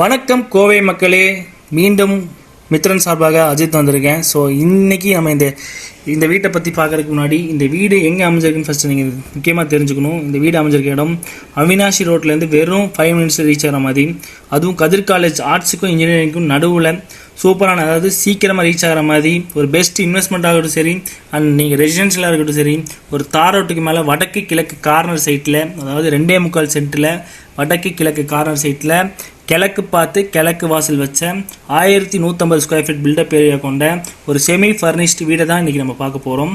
வணக்கம் கோவை மக்களே. மீண்டும் மித்ரன் சார்பாக அஜித் வந்திருக்கேன். ஸோ இன்றைக்கி நம்ம இந்த இந்த வீட்டை பற்றி பார்க்கறதுக்கு முன்னாடி இந்த வீடு எங்கே அமைஞ்சிருக்குன்னு ஃபஸ்ட்டு நீங்கள் முக்கியமாக தெரிஞ்சுக்கணும். இந்த வீடு அமைஞ்சிருக்க இடம் அவினாஷி ரோட்லேருந்து வெறும் ஃபைவ் மினிட்ஸ் ரீச் ஆகிற மாதிரி. அதுவும் கதிர் காலேஜ் ஆர்ட்ஸுக்கும் இன்ஜினியரிங்க்கும் நடுவில் சூப்பரான அதாவது சீக்கிரமாக ரீச் ஆகிற மாதிரி ஒரு பெஸ்ட் இன்வெஸ்ட்மெண்ட்டாக இருக்கட்டும் சரி அண்ட் நீங்கள் ரெசிடென்ஷியலாக இருக்கட்டும் சரி ஒரு தார் ரோட்டுக்கு மேலே வடக்கு கிழக்கு கார்னர் சைட்டில் அதாவது ரெண்டே முக்கால் சென்ட்டில் வடக்கு கிழக்கு கார்னர் சைட்டில் கிழக்கு பார்த்து கிழக்கு வாசல் வச்ச ஆயிரத்தி நூற்றம்பது ஸ்கொயர் ஃபீட் பில்டப் ஏரியா கொண்ட ஒரு செமி ஃபர்னிஷ்டு வீடை தான் இன்றைக்கி நம்ம பார்க்க போகிறோம்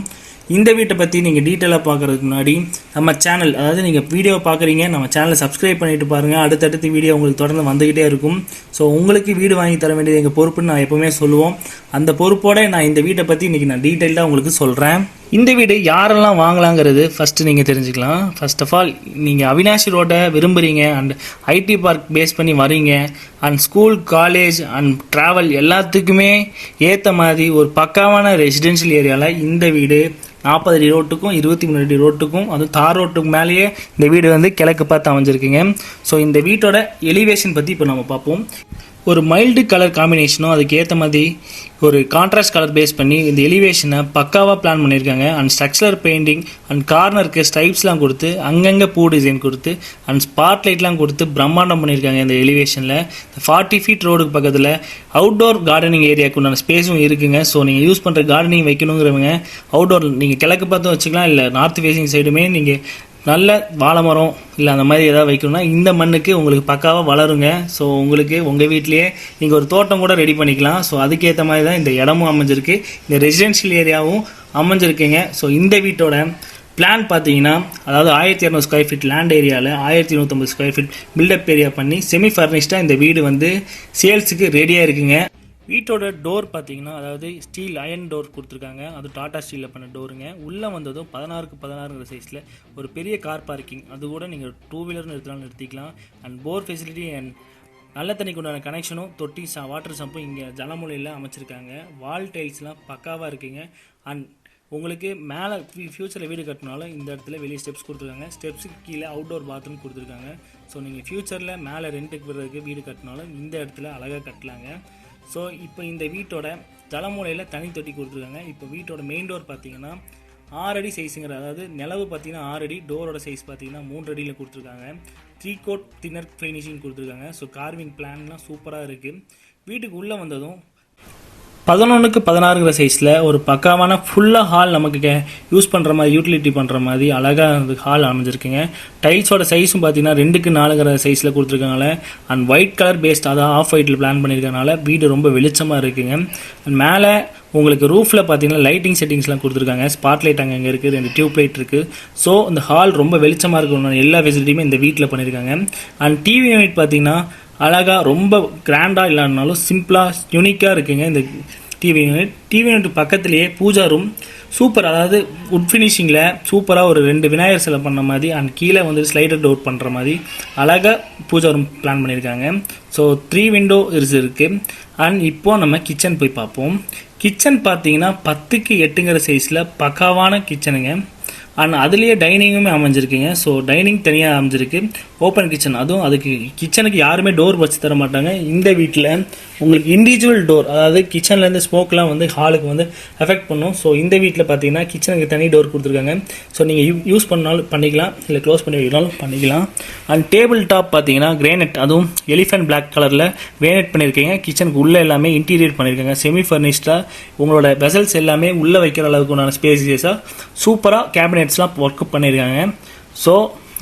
இந்த வீட்டை பற்றி நீங்கள் டீட்டெயிலாக பார்க்குறதுக்கு முன்னாடி நம்ம சேனல் அதாவது நீங்கள் வீடியோ பார்க்குறீங்க நம்ம சேனலை சப்ஸ்கிரைப் பண்ணிட்டு பாருங்கள் அடுத்தடுத்து வீடியோ உங்களுக்கு தொடர்ந்து வந்துக்கிட்டே இருக்கும். ஸோ உங்களுக்கு வீடு வாங்கி தர வேண்டியது எங்கள் பொறுப்புன்னு நான் எப்போவுமே சொல்லுவோம். அந்த பொறுப்போடு நான் இந்த வீட்டை பற்றி இன்றைக்கி நான் டீட்டெயிலாக உங்களுக்கு சொல்கிறேன் இந்த வீடு யாரெல்லாம் வாங்கலாங்கிறது ஃபஸ்ட்டு நீங்கள் தெரிஞ்சுக்கலாம். ஃபர்ஸ்ட் ஆஃப் ஆல் நீங்கள் அவினாஷி ரோட்டை விரும்புகிறீங்க அண்ட் ஐடி பார்க் பேஸ் பண்ணி வரீங்க and school college and travel எல்லாத்துக்குமே ஏற்ற மாதிரி ஒரு பக்காவான ரெசிடென்ஷியல் ஏரியாவில் இந்த வீடு நாற்பது அடி ரோட்டுக்கும் இருபத்தி மூணு அடி ரோட்டுக்கும் அதுவும் தார் ரோட்டுக்கு மேலேயே இந்த வீடு வந்து கிழக்கு பார்த்து அமைஞ்சிருக்குங்க. ஸோ இந்த வீட்டோட எலிவேஷன் பற்றி இப்போ நம்ம பார்ப்போம். ஒரு மைல்டு கலர் காம்பினேஷனும் அதுக்கு ஏற்ற மாதிரி ஒரு கான்ட்ராஸ்ட் கலர் பேஸ் பண்ணி இந்த எலிவேஷனை பக்காவாக பிளான் பண்ணியிருக்காங்க. அண்ட் ஸ்ட்ரக்சரல் பெயிண்டிங் அண்ட் கார்னருக்கு ஸ்டைப்ஸ்லாம் கொடுத்து அங்கங்கே பூ டிசைன் கொடுத்து அண்ட் ஸ்பாட் லைட்லாம் கொடுத்து பிரம்மாண்டம் பண்ணியிருக்காங்க இந்த எலிவேஷனில் ஃபார்ட்டி ஃபீட் ரோடுக்கு பக்கத்தில் அவுட்டோர் கார்டனிங் ஏரியாவுக்கு உண்டான ஸ்பேஸும் இருக்குங்க. ஸோ நீங்கள் யூஸ் பண்ணுற கார்டனிங் வைக்கணுங்கிறவங்க அவுட்டோர் நீங்கள் கிழக்கு பார்த்தும் வச்சுக்கலாம் இல்லை நார்த் ஃபேஸிங் சைடுமே நீங்கள் நல்ல வாழை மரம் இல்லை அந்த மாதிரி ஏதாவது வைக்கணும்னா இந்த மண்ணுக்கு உங்களுக்கு பக்காவாக வளருங்க. ஸோ உங்களுக்கு உங்கள் வீட்லேயே நீங்கள் ஒரு தோட்டம் கூட ரெடி பண்ணிக்கலாம். ஸோ அதுக்கேற்ற மாதிரி தான் இந்த இடமும் அமைஞ்சிருக்கு. இந்த ரெசிடென்ஷியல் ஏரியாவும் அமைஞ்சிருக்குங்க. ஸோ இந்த வீட்டோட பிளான் பார்த்தீங்கன்னா அதாவது ஆயிரத்தி இரநூறு ஸ்கொயர் ஃபீட் லேண்ட் ஏரியாவில் ஆயிரத்தி நூற்றம்பது square feet built up area பண்ணி செமி ஃபர்னிஷ்டாக இந்த வீடு வந்து சேல்ஸுக்கு ரெடியாக இருக்குங்க. வீட்டோட டோர் பார்த்தீங்கன்னா அதாவது ஸ்டீல் அயன் டோர் கொடுத்துருக்காங்க. அது டாடா ஸ்டீலில் பண்ண டோருங்க உள்ளே வந்ததும் பதினாறுக்கு பதினாறுங்கிற சைஸில் ஒரு பெரிய கார் பார்க்கிங் அது கூட நீங்கள் டூ வீலர் நிறுத்தினாலும் நிறுத்திக்கலாம். அண்ட் போர் ஃபெசிலிட்டி அண்ட் நல்ல தண்ணிக்கு உண்டான கனெக்ஷனும் தொட்டி சா வாட்டர் சம்பும் இங்கே ஜலமூலையில் அமைச்சிருக்காங்க. வால் டைல்ஸ்லாம் பக்காவாக இருக்குங்க. அண்ட் உங்களுக்கு மேலே ஃப்யூச்சரில் வீடு கட்டினாலும் இந்த இடத்துல வெளியே ஸ்டெப்ஸ் கொடுத்துருக்காங்க. ஸ்டெப்ஸுக்கு கீழே அவுட்டோர் பாத்ரூம் கொடுத்துருக்காங்க. ஸோ நீங்கள் ஃப்யூச்சரில் மேலே ரெண்ட்டுக்கு விடுறதுக்கு வீடு கட்டினாலும் இந்த இடத்துல அழகாக கட்டலாங்க. ஸோ இப்போ இந்த வீட்டோட தலைமுறையில் தனி தொட்டி கொடுத்துருக்காங்க. இப்போ வீட்டோட மெயின் டோர் பார்த்தீங்கன்னா ஆறு அடி சைஸுங்கிற அதாவது நிலவு பார்த்தீங்கன்னா ஆறு அடி டோரோட சைஸ் பார்த்தீங்கன்னா மூன்று அடியில் கொடுத்துருக்காங்க. த்ரீ கோட் தின்னர் ஃபினிஷிங் கொடுத்துருக்காங்க. ஸோ கார்விங் பிளான்லாம் சூப்பராக இருக்குது வீட்டுக்கு உள்ளே வந்ததும் பதினொன்றுக்கு பதினாறுங்கிற சைஸில் ஒரு பக்காவான ஃபுல்லாக ஹால் நமக்கு யூஸ் பண்ணுற மாதிரி யூட்டிலிட்டி பண்ணுற மாதிரி அழகாக அந்த ஹால் அமைஞ்சிருக்குங்க. டைல்ஸோட சைஸும் பார்த்தீங்கன்னா ரெண்டுக்கு நாலுங்கிற சைஸில் கொடுத்துருக்கனால அண்ட் ஒயிட் கலர் பேஸ்ட் அதான் ஆஃப் ஒயிட்டில் பிளான் பண்ணியிருக்கனால வீடு ரொம்ப வெளிச்சமாக இருக்குங்க. அண்ட் மேலே உங்களுக்கு ரூஃபில் பார்த்தீங்கன்னா லைட்டிங் செட்டிங்ஸ்லாம் கொடுத்துருக்காங்க. ஸ்பாட் லைட் அங்கே இருக்குது ரெண்டு டியூப் லைட் இருக்குது ஸோ இந்த ஹால் ரொம்ப வெளிச்சமாக இருக்கணும் எல்லா ஃபெசிலிட்டியுமே இந்த வீட்டில் பண்ணியிருக்காங்க அண்ட் டிவி யூனிட் பார்த்தீங்கன்னா அழகாக ரொம்ப கிராண்டாக இல்லைனாலும் சிம்பிளாக யூனிக்காக இருக்குங்க இந்த டிவி யூனிட் டிவி யூனிட் பக்கத்துலேயே பூஜா ரூம் சூப்பர் அதாவது உட் ஃபினிஷிங்கில் சூப்பராக ஒரு ரெண்டு விநாயகர் சிலை பண்ண மாதிரி அண்ட் கீழே வந்து ஸ்லைடர் டவுட் பண்ணுற மாதிரி அழகாக பூஜா ரூம் பிளான் பண்ணியிருக்காங்க ஸோ த்ரீ விண்டோ இருக்கு இருக்குது அண்ட் இப்போது நம்ம கிச்சன் போய் பார்ப்போம். கிச்சன் பார்த்தீங்கன்னா பத்துக்கு எட்டுங்கிற சைஸில் பக்காவான கிச்சனுங்க அண்ட் அதுலேயே டைனிங்குமே அமைஞ்சிருக்குங்க. ஸோ டைனிங் தனியாக அமைஞ்சிருக்கு. ஓப்பன் கிச்சன் அதுவும் அதுக்கு கிச்சனுக்கு யாருமே டோர் வச்சு தர மாட்டாங்க. இந்த வீட்டில் உங்களுக்கு இண்டிவிஜுவல் டோர் அதாவது கிச்சன்லேருந்து ஸ்மோக்லாம் வந்து ஹாலுக்கு வந்து எஃபெக்ட் பண்ணும். ஸோ இந்த வீட்டில் பார்த்தீங்கன்னா கிச்சனுக்கு தனி டோர் கொடுத்துருக்காங்க. ஸோ நீங்கள் யூ யூஸ் பண்ணாலும் பண்ணிக்கலாம். இல்லை க்ளோஸ் பண்ணி வைக்கனாலும் பண்ணிக்கலாம். அண்ட் டேபிள் டாப் பார்த்தீங்கன்னா கிரேனட் அதுவும் எலிஃபென்ட் பிளாக் கலரில் கிரேனட் பண்ணியிருக்கீங்க கிச்சனுக்கு உள்ளே எல்லாமே இன்டீரியர் பண்ணியிருக்காங்க செமி ஃபர்னிஷ்டாக உங்களோட வெசல்ஸ் எல்லாமே உள்ளே வைக்கிற அளவுக்கு உண்டான ஸ்பேசியஸாக சூப்பராக கேபினெட்ஸ்லாம் ஒர்க் பண்ணியிருக்காங்க ஸோ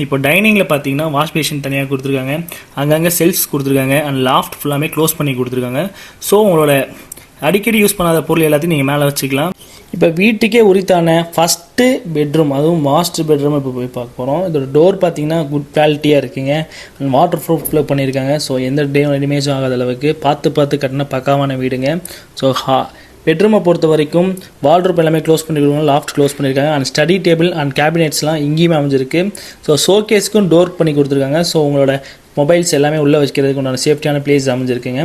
இப்போ டைனிங்கில் பார்த்தீங்கன்னா வாஷ் பேஷன் தனியாக கொடுத்துருக்காங்க. அங்கங்கே செல்ஃப்ஸ் கொடுத்துருக்காங்க. அண்ட் லாஃப்ட் ஃபுல்லாமே க்ளோஸ் பண்ணி கொடுத்துருக்காங்க. ஸோ உங்களோட அடிக்கடி யூஸ் பண்ணாத பொருள் எல்லாத்தையும் நீங்கள் மேலே வச்சுக்கலாம். இப்போ வீட்டுக்கே உரித்தான ஃபஸ்ட்டு பெட்ரூம் அதுவும் மாஸ்டர் பெட்ரூம் இப்போ போய் பார்க்க போகிறோம் இதோட டோர் பார்த்தீங்கன்னா குட் குவாலிட்டியாக இருக்குங்க. அண்ட் வாட்டர் ப்ரூஃபில் பண்ணியிருக்காங்க. ஸோ எந்த டே டேமேஜும் ஆகாத அளவுக்கு பார்த்து பார்த்து கட்டின பக்காவான வீடுங்க. ஸோ ஹா பெட்ரூமை பொறுத்த வரைக்கும் வால்ட்ரோப் எல்லாமே க்ளோஸ் பண்ணிருக்காங்க லாஃப்ட் க்ளோஸ் பண்ணியிருக்காங்க அண்ட் ஸ்டடி டேபிள் அண்ட் கேபினெட்ஸ்லாம் இங்கேயுமே அமைஞ்சிருக்கு. ஸோ ஷோகேஸ்க்கும் டோர் பண்ணி கொடுத்துருக்காங்க. ஸோ உங்களோட மொபைல்ஸ் எல்லாமே உள்ளே வைக்கிறதுக்கு உண்டான சேஃப்டியான பிளேஸ் அமைஞ்சிருக்குங்க.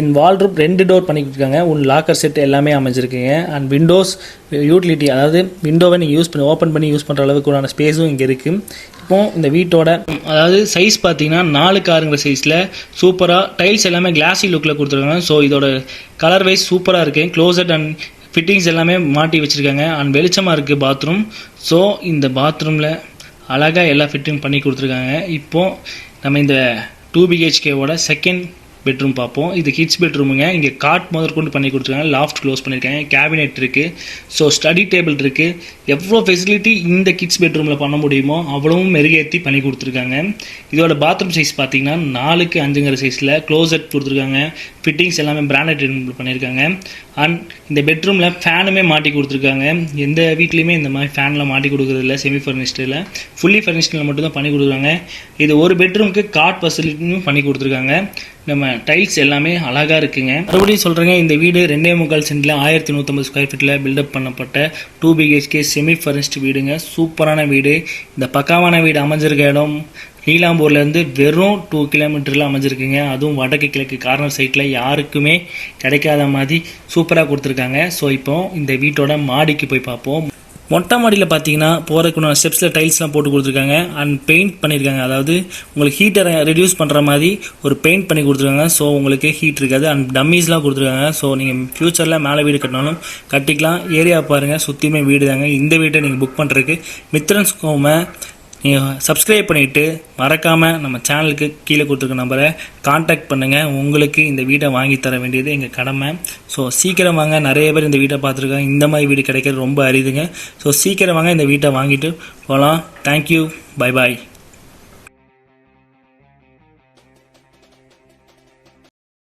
இன் வால்ரூப் ரெண்டு டோர் பண்ணி கொடுத்துருக்காங்க ஒன் லாக்கர் செட் எல்லாமே அமைஞ்சிருக்குங்க. அண்ட் விண்டோஸ் யூட்டிலிட்டி அதாவது விண்டோவை நீங்கள் யூஸ் பண்ணி ஓப்பன் பண்ணி யூஸ் பண்ணுற அளவுக்கு உண்டான ஸ்பேஸும் இங்கே இருக்குது இப்போது இந்த வீட்டோட அதாவது சைஸ் பார்த்தீங்கன்னா நாலு காருங்கிற சைஸில் சூப்பராக டைல்ஸ் எல்லாமே கிளாஸி லுக்கில் கொடுத்துருக்காங்க. ஸோ இதோட கலர் வைஸ் சூப்பராக இருக்குது க்ளோசட் அண்ட் ஃபிட்டிங்ஸ் எல்லாமே மாட்டி வச்சுருக்காங்க. அண்ட் வெளிச்சமாக இருக்குது பாத்ரூம் ஸோ இந்த பாத்ரூமில் அழகாக எல்லா ஃபிட்டிங் பண்ணி கொடுத்துருக்காங்க. இப்போது நம்ம இந்த டூ பிஹெச்கேவோட செகண்ட் பெட்ரூம் பார்ப்போம் இது கிட்ஸ் பெட்ரூமுங்க இங்கே காட் முதற்கொண்டு பண்ணி கொடுத்துருக்காங்க. லாஃப்ட் க்ளோஸ் பண்ணியிருக்காங்க கேபினெட் இருக்குது ஸோ ஸ்டடி டேபிள் இருக்குது எவ்வளோ ஃபெசிலிட்டி இந்த கிட்ஸ் பெட்ரூமில் பண்ண முடியுமோ அவ்வளவும் மெருகேற்றி பண்ணி கொடுத்துருக்காங்க. இதோட பாத்ரூம் சைஸ் பார்த்தீங்கன்னா நாலுக்கு அஞ்சுங்கிற சைஸில் க்ளோசட் கொடுத்துருக்காங்க. ஃபிட்டிங்ஸ் எல்லாமே பிராண்டட் பண்ணியிருக்காங்க அண்ட் இந்த பெட்ரூமில் ஃபேனுமே மாட்டி கொடுத்துருக்காங்க. எந்த வீட்லேயுமே இந்த மாதிரி ஃபேனில் மாட்டி கொடுக்குறதில்ல செமி ஃபர்னிஷ்டில் ஃபுல்லி ஃபர்னிஷ்டில் மட்டும் தான் பண்ணி கொடுக்குறாங்க. இது ஒரு பெட்ரூமுக்கு காட் ஃபெசிலிட்டியும் பண்ணி கொடுத்துருக்காங்க. நம்ம டைல்ஸ் எல்லாமே அழகாக இருக்குங்க. மறுபடியும் சொல்கிறேங்க இந்த வீடு ரெண்டே முக்கால் சென்டில் ஆயிரத்தி நூற்றம்பது ஸ்கொயர் ஃபீட்டில் பில்டப் பண்ணப்பட்ட டூ பிஹெச்கே செமி ஃபர்னிஷ்டு வீடுங்க. சூப்பரான வீடு. இந்த பக்காவான வீடு அமைஞ்சிருக்க இடம் நீலாம்பூர்லேருந்து வெறும் டூ கிலோமீட்டரில் அமைஞ்சிருக்குங்க. அதுவும் வடக்கு கிழக்கு கார்னர் சைட்டில் யாருக்குமே கிடைக்காத மாதிரி சூப்பராக கொடுத்துருக்காங்க. ஸோ இப்போ இந்த வீட்டோட மாடிக்கு போய் பார்ப்போம். மொட்டை மாடியில் பார்த்தீங்கன்னா போகிறதுக்குள்ள ஸ்டெப்ஸில் டைல்ஸ்லாம் போட்டு கொடுத்துருக்காங்க. அண்ட் பெயிண்ட் பண்ணியிருக்காங்க அதாவது உங்களுக்கு ஹீட்டரை ரெடியூஸ் பண்ணுற மாதிரி ஒரு பெயிண்ட் பண்ணி கொடுத்துருக்காங்க. ஸோ உங்களுக்கு ஹீட் இருக்காது. அண்ட் டம்மீஸ்லாம் கொடுத்துருக்காங்க. ஸோ நீங்கள் ஃப்யூச்சரில் மேலே வீடு கட்டினாலும் கட்டிக்கலாம். ஏரியா பாருங்கள் சுற்றியுமே வீடு தாங்க இந்த வீட்டை நீங்கள் புக் பண்ணுறதுக்கு மித்ரன்ஸ் ஹோமை நீங்கள் சப்ஸ்கிரைப் பண்ணிவிட்டு மறக்காமல் நம்ம சேனலுக்கு கீழே கொடுத்துருக்க நம்பரை காண்டாக்ட் பண்ணுங்கள் உங்களுக்கு இந்த வீட்டை வாங்கி தர வேண்டியது எங்கள் கடமை. ஸோ சீக்கிரம் வாங்க. நிறைய பேர் இந்த வீட்டை பார்த்துருக்காங்க. இந்த மாதிரி வீடு கிடைக்கிறது ரொம்ப அரிதுங்க. ஸோ சீக்கிரம் வாங்க. இந்த வீட்டை வாங்கிட்டு போகலாம் தேங்க்யூ பை பாய்